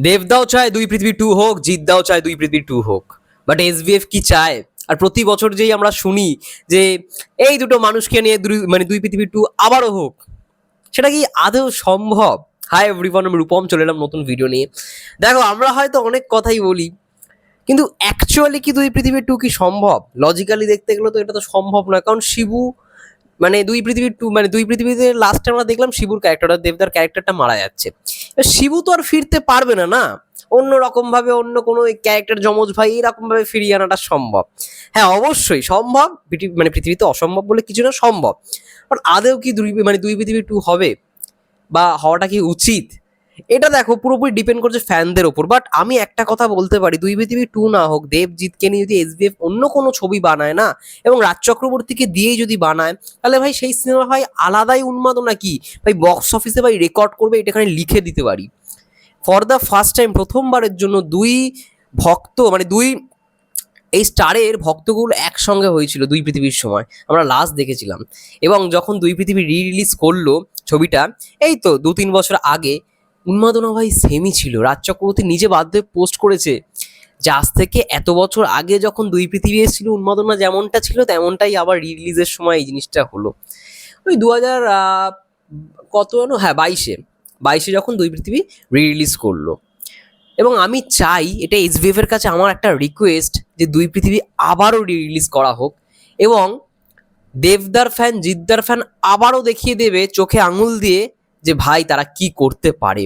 দেবদাও চায় দুই পৃথিবী টু হোক জিদ্দাও চায় দুই পৃথিবী টু হোক। বাট এসবিএফ কি চায়? আর প্রতি বছর যেই আমরা শুনি যে এই দুটো মানুষকে নিয়ে দুই- মানে দুই পৃথিবী টু আবারও হোক, সেটা কি আদৌ সম্ভব? হাই এভরিওয়ান আমি রূপম, চলে এলাম নতুন ভিডিও নিয়ে। দেখো, আমরা হয়তো অনেক কথাই বলি, কিন্তু অ্যাকচুয়ালি কি দুই পৃথিবী টু কি সম্ভব? লজিক্যালি দেখতে গেলে তো এটা তো সম্ভব নয়, কারণ শিবু মানে দুই পৃথিবী টু মানে দুই পৃথিবীতে লাস্টে আমরা দেখলাম শিবুর ক্যারেক্টারটা দেবদার ক্যারেক্টারটা মারা যাচ্ছে। শিবু তো আর ফিরতে পারবে না না? অন্য রকম ভাবে অন্য কোনো ক্যারেক্টার যমজ ভাই এরকম ভাবে ফিরিয়ে আনাটা সম্ভব। হ্যাঁ অবশ্যই সম্ভব মানে পৃথিবীতে অসম্ভব বলে কিছু না, সম্ভব। আদেও কি দুই মানে দুই পৃথিবী টু হবে? বা হওয়াটা কি উচিত? এটা দেখো পুরোপুরি ডিপেন্ড করছে ফ্যানদের ওপর বাট আমি একটা কথা বলতে পারি, দুই পৃথিবী টু না হোক, দেবজিৎকে নিয়ে যদি এসবিএফ অন্য কোনো ছবি বানায় না, এবং রাজ চক্রবর্তীকে দিয়েই যদি বানায়, তাহলে ভাই সেই সিনেমা ভাই আলাদাই উন্মাদনা কি? ভাই বক্স অফিসে ভাই রেকর্ড করবে, এটা এখানে লিখে দিতে পারি। ফর দ্য ফার্স্ট টাইম প্রথমবারের জন্য দুই ভক্ত মানে দুই এই স্টারের ভক্তগুলো একসঙ্গে হয়েছিল দুই পৃথিবীর সময়, আমরা লাস্ট দেখেছিলাম। এবং যখন দুই পৃথিবী রি রিলিজ করল ছবিটা, এই তো দু তিন বছর আগে উন্মাদনা ভাই সেমই ছিল। রাজ চক্রবর্তী নিজে বাধ্য হয়ে পোস্ট করেছে যে আজ থেকে এত বছর আগে যখন দুই পৃথিবী এসেছিল, উন্মাদনা যেমনটা ছিল, তেমনটাই আবার রিলিজের সময় এই জিনিসটা হলো। ওই দু হাজার কত যেন হ্যাঁ বাইশে। বাইশে যখন দুই পৃথিবী রিলিজ করল। এবং আমি চাই, এটা এইচবিএফ এর কাছে আমার একটা রিকোয়েস্ট যে দুই পৃথিবী আবারও রিলিজ করা হোক এবং দেবদার ফ্যান জিদ্দার ফ্যান আবারও দেখিয়ে দেবে, চোখে আঙুল দিয়ে যে ভাই তারা কি করতে পারে।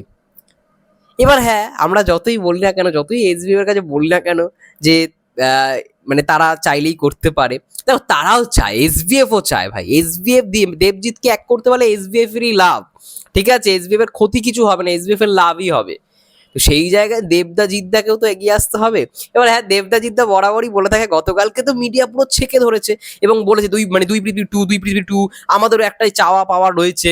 এবার হ্যাঁ আমরা যতই বলি না কেন, যতই এসবিএফ এর কাছে বলি না কেন যে মানে তারা চাইলেই করতে পারে। দেখো, তারাও চায় এসবিএফও চায় ভাই। এসবিএফ দিয়ে দেবজিৎকে এক করতে পারলে এসবিএফ এরই লাভ। ঠিক আছে এসবিএফ এর ক্ষতি কিছু হবে না এসবিএফ এর লাভই হবে। তো সেই জায়গায় দেবদা জিদ্দাকেও তো এগিয়ে আসতে হবে। এবার হ্যাঁ দেবদা জিদ্দা বরাবরই বলে থাকে, গতকালকে তো মিডিয়া পুরো ছেকে ধরেছে এবং বলেছে, দুই মানে দুই পৃথিবী টু দুই পৃথিবী টু আমাদেরও একটাই চাওয়া পাওয়া রয়েছে।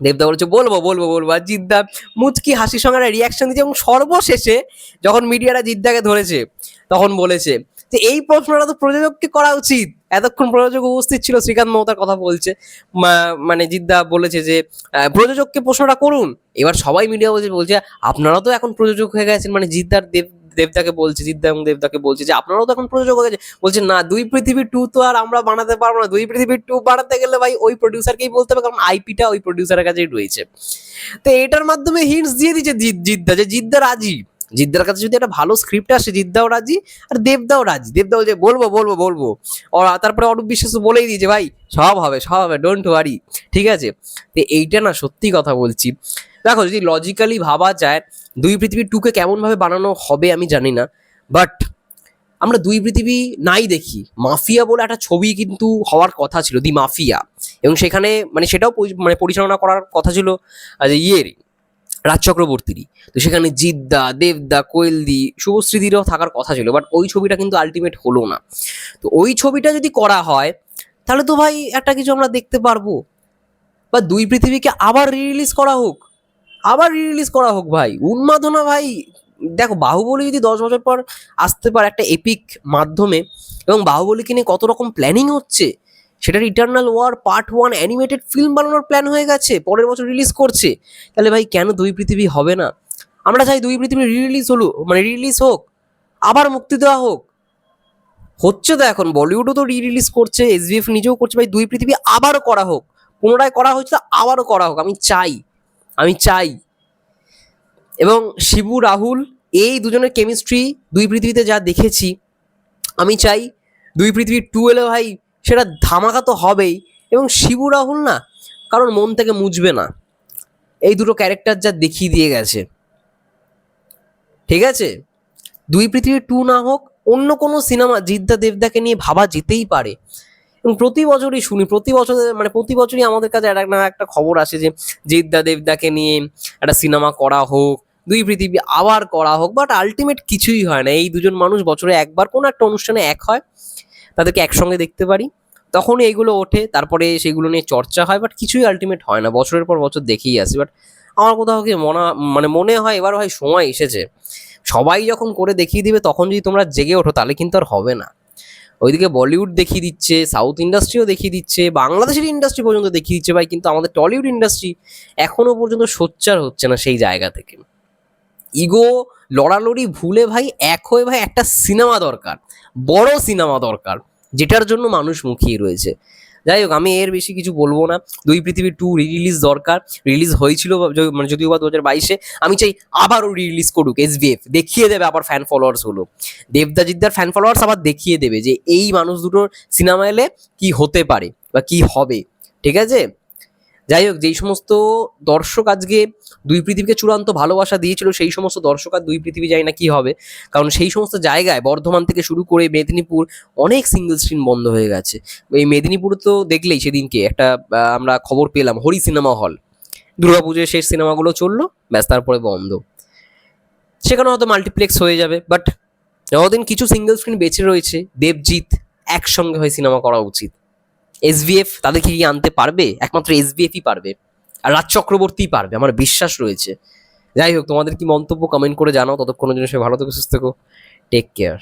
দেবদা বলেছে, বলব বলব বলব। আর জিদ্দা মুচকি হাসির সঙ্গে একটা রিয়াকশন দিয়েছে এবং সর্বশেষে যখন মিডিয়ারা জিদ্দাকে ধরেছে, তখন বলেছে যে, এই প্রশ্নটা তো প্রযোজককে করা উচিত। এতক্ষণ প্রযোজক উপস্থিত ছিল, শ্রীকান্ত মমতার কথা বলছে। মানে জিদ্দা বলেছে যে প্রযোজককে প্রশ্নটা করুন। এবার সবাই মিডিয়া বলছে বলছে, আপনারা তো এখন প্রযোজক হয়ে গেছেন। মানে জিদ্দার দেব দেবদাকে বলছে জিদ্দা এবং দেবদাকে বলছে যে, আপনারাও তো এখন প্রযোজক হয়ে বলছে, না, দুই পৃথিবী টু তো আর আমরা বানাতে পারব না। দুই পৃথিবী টু বানাতে গেলে ভাই, ওই প্রডিউসারকেই বলতে হবে, কারণ আইপিটা ওই প্রডিউসারের কাছেই রয়েছে। তো এটার মাধ্যমে হিন্টস দিয়ে দিচ্ছে জিদ- জিদ্দা, যে জিদ্দা রাজি। জিদ্দার কাছে যদি একটা ভালো স্ক্রিপ্ট আসে, জিদ্দাও রাজি আর দেবদাও রাজি। দেবদাও যে বলব বলব বলব। আর তারপরে অরূপ বিশ্বাস বলেই দিয়েছে, ভাই, সব হবে সব হবে ডোন্ট ওয়ারি ঠিক আছে? তো এইটা না সত্যি কথা বলছি। দেখো, যদি লজিক্যালি ভাবা যায়, দুই পৃথিবী টুকে কেমনভাবে বানানো হবে আমি জানি না বাট আমরা দুই পৃথিবী নাই দেখি। মাফিয়া বলে একটা ছবি কিন্তু হওয়ার কথা ছিল, দি মাফিয়া। এবং সেখানে মানে সেটাও মানে পরিচালনা করার কথা ছিল ইয়ের, রাজ চক্রবর্তীরই। তো সেখানে জিদ্দা, দেবদা, কোয়েলদি, শুভশ্রীদিরও থাকার কথা ছিল বাট ওই ছবিটা কিন্তু আলটিমেট হলো না। তো ওই ছবিটা যদি করা হয়, তাহলে তো ভাই একটা কিছু আমরা দেখতে পারব। বা দুই পৃথিবীকে আবার রিলিজ করা হোক। আবার রি রিলিজ করা হোক ভাই। উন্মাদনা ভাই, দেখো বাহুবলী যদি দশ বছর পর আসতে পারে একটা এপিক মাধ্যমে, এবং বাহুবলীকে নিয়ে কত রকম প্ল্যানিং হচ্ছে, সেটার eternal war part one animated film বানানোর প্ল্যান হয়ে গেছে, পরের বছর রিলিজ করছে। তাহলে ভাই কেন দুই পৃথিবী হবে না? আমরা চাই দুই পৃথিবী রিলিজ হলো মানে রিলিজ হোক, আবার মুক্তি দেওয়া হোক। হচ্ছে তো এখন বলিউডও তো রি রিলিজ করছে এসবিএফ নিজেও করছে, ভাই দুই পৃথিবী আবারও করা হোক। পুনরায় করা হচ্ছে আবারও করা হোক, আমি চাই। আমি চাই। এবং শিবু, রাহুল, এই দুজনের কেমিস্ট্রি দুই পৃথিবীতে যা দেখেছি, আমি চাই দুই পৃথিবী টু এলে ভাই, সেটা ধামাকা তো হবেই। এবং শিবু, রাহুল না কারণ মন থেকে মুছবে না। এই দুটো ক্যারেক্টার যা দেখিয়ে দিয়ে গেছে। ঠিক আছে? দুই পৃথিবী টু না হোক, অন্য কোনো সিনেমা জিদ্দা দেবদাকে নিয়ে ভাবা যেতেই পারে। এবং প্রতি বছরই শুনি, প্রতি বছর মানে প্রতি বছরই আমাদের কাছে একটা না একটা খবর আসে যে জিদ্দা দেবদাকে নিয়ে একটা সিনেমা করা হোক, দুই পৃথিবী আবার করা হোক বাট আলটিমেট কিছুই হয় না। এই দুজন মানুষ বছরে একবার কোনো একটা অনুষ্ঠানে এক হয়, তাদেরকে একসঙ্গে দেখতে পারি। তখনই এইগুলো ওঠে, তারপরে সেগুলো নিয়ে চর্চা হয় বাট কিছুই আলটিমেট হয় না। বছরের পর বছর দেখেই আসি বাট আমার কোথাও কি মনে মানে মনে হয় এবার ভাই সময় এসেছে। সবাই যখন করে দেখিয়ে দিবে, তখন যদি তোমরা জেগে ওঠো, তাহলে কিন্তু আর হবে না। ওইদিকে বলিউড দেখিয়ে দিচ্ছে, সাউথ ইন্ডাস্ট্রিও দেখিয়ে দিচ্ছে, বাংলাদেশের ইন্ডাস্ট্রি পর্যন্ত দেখিয়ে দিচ্ছে ভাই, কিন্তু আমাদের টলিউড ইন্ডাস্ট্রি এখনও পর্যন্ত সোচ্চার হচ্ছে না সেই জায়গা থেকে। ইগো লড়ালড়ি ভুলে ভাই এক হয়ে ভাই একটা সিনেমা দরকার, বড় সিনেমা দরকার, যেটার জন্য মানুষ মুখিয়ে রয়েছে। যাই হোক, আমি এর বেশি কিছু বলব না। দুই পৃথিবী টু রিলিজ দরকার। রিলিজ হয়েছিল মানে যদিও বা দু হাজার বাইশে। আমি চাই আবারও রিলিজ করুক এস দেখিয়ে দেবে আবার ফ্যান ফলোয়ার্স হলো দেবদাজিদ্দার ফ্যান ফলোয়ার্স আবার দেখিয়ে দেবে যে এই মানুষ দুটোর সিনেমা এলে কি হতে পারে বা কি হবে। ঠিক আছে? যাই হোক, যেই সমস্ত দর্শক আজকে দুই পৃথিবীকে চূড়ান্ত ভালোবাসা দিয়েছিল, সেই সমস্ত দর্শক আর দুই পৃথিবী জানি না কি হবে। কারণ সেই সমস্ত জায়গায় বর্ধমান থেকে শুরু করে মেদিনীপুর অনেক সিঙ্গেল স্ক্রিন বন্ধ হয়ে গেছে। এই মেদিনীপুর তো দেখলেই সেদিনকে একটা আমরা খবর পেলাম, হরি সিনেমা হল। দুর্গাপুজোর শেষ সিনেমাগুলো চলল, ব্যাস তারপরে বন্ধ। সেখানে হয়তো মাল্টিপ্লেক্স হয়ে যাবে বাট যতদিন কিছু সিঙ্গেল স্ক্রিন বেঁচে রয়েছে, দেবজিৎ একসঙ্গে হয়ে সিনেমা করা উচিত। এসভিএফ তাদেরকে কি আনতে পারবে? একমাত্র এসভিএফই পারবে। আর রাজ চক্রবর্তী পারবে, আমার বিশ্বাস রয়েছে। যাই হোক, তোমাদের কি মন্তব্য কমেন্ট করে জানাও। ততক্ষণের জন্য সে ভালো থেকো, সুস্থ থেকো। Take care